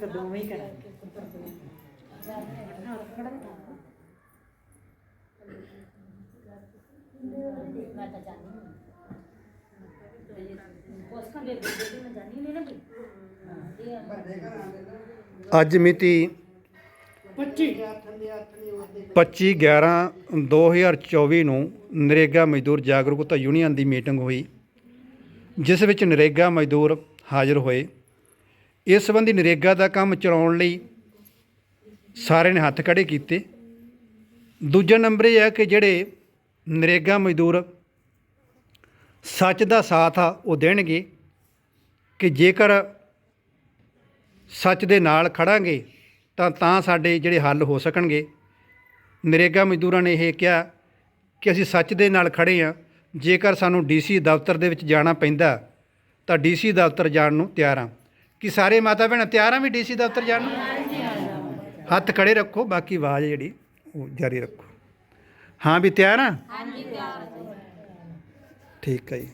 ਤਾਂ ਦੋਵੇਂ ਹੀ ਕਰਾਂਗੇ ਮੈਂ ਤਾਂ ਜਾਣੀ ਉਸ kan ਦੇ ਦੇ ਮੈਂ ਜਾਣੀ ਨਹੀਂ ਨਾ ਵੀ ਇਹ ਅੱਜ ਮਿਤੀ 25 25 11 2024 ਨੂੰ ਨਰੇਗਾ ਮਜ਼ਦੂਰ ਜਾਗਰੂਕਤਾ ਯੂਨੀਅਨ ਦੀ ਮੀਟਿੰਗ ਹੋਈ ਜਿਸ ਵਿੱਚ ਨਰੇਗਾ ਮਜ਼ਦੂਰ ਹਾਜ਼ਰ ਹੋਏ। ਇਸ ਸੰਬੰਧੀ ਨਰੇਗਾ ਦਾ ਕੰਮ ਚਲਾਉਣ ਲਈ ਸਾਰਿਆਂ ਨੇ ਹੱਥ ਖੜੇ ਕੀਤੇ। ਦੂਜਾ ਨੰਬਰ ਇਹ ਹੈ ਕਿ ਜਿਹੜੇ ਨਰੇਗਾ ਮਜ਼ਦੂਰ ਸੱਚ ਦਾ ਸਾਥ ਆ, ਉਹ ਦੇਣਗੇ ਕਿ ਜੇਕਰ ਸੱਚ ਦੇ ਨਾਲ ਖੜਾਂਗੇ ਤਾਂ ਤਾਂ ਸਾਡੇ ਜਿਹੜੇ ਹੱਲ ਹੋ ਸਕਣਗੇ। ਨਰੇਗਾ ਮਜ਼ਦੂਰਾਂ ਨੇ ਇਹ ਕਿਹਾ ਕਿ ਅਸੀਂ ਸੱਚ ਦੇ ਨਾਲ ਖੜੇ ਹਾਂ। ਜੇਕਰ ਸਾਨੂੰ ਡੀਸੀ ਦਫ਼ਤਰ ਦੇ ਵਿੱਚ ਜਾਣਾ ਪੈਂਦਾ ਤਾਂ ਡੀਸੀ ਦਫ਼ਤਰ ਜਾਣ ਨੂੰ ਤਿਆਰ ਹਾਂ। ਕਿ ਸਾਰੇ ਮਾਤਾ ਭੈਣਾਂ ਤਿਆਰ ਹਾਂ ਵੀ ਡੀਸੀ ਦਫ਼ਤਰ ਜਾਣ ਨੂੰ? ਹੱਥ ਖੜੇ ਰੱਖੋ ਬਾਕੀ ਆਵਾਜ਼ ਜਿਹੜੀ ਉਹ ਜਾਰੀ ਰੱਖੋ। ਹਾਂ ਵੀ ਤਿਆਰ ਹਾਂ ਹਾਂਜੀ ਠੀਕ ਹੈ ਜੀ।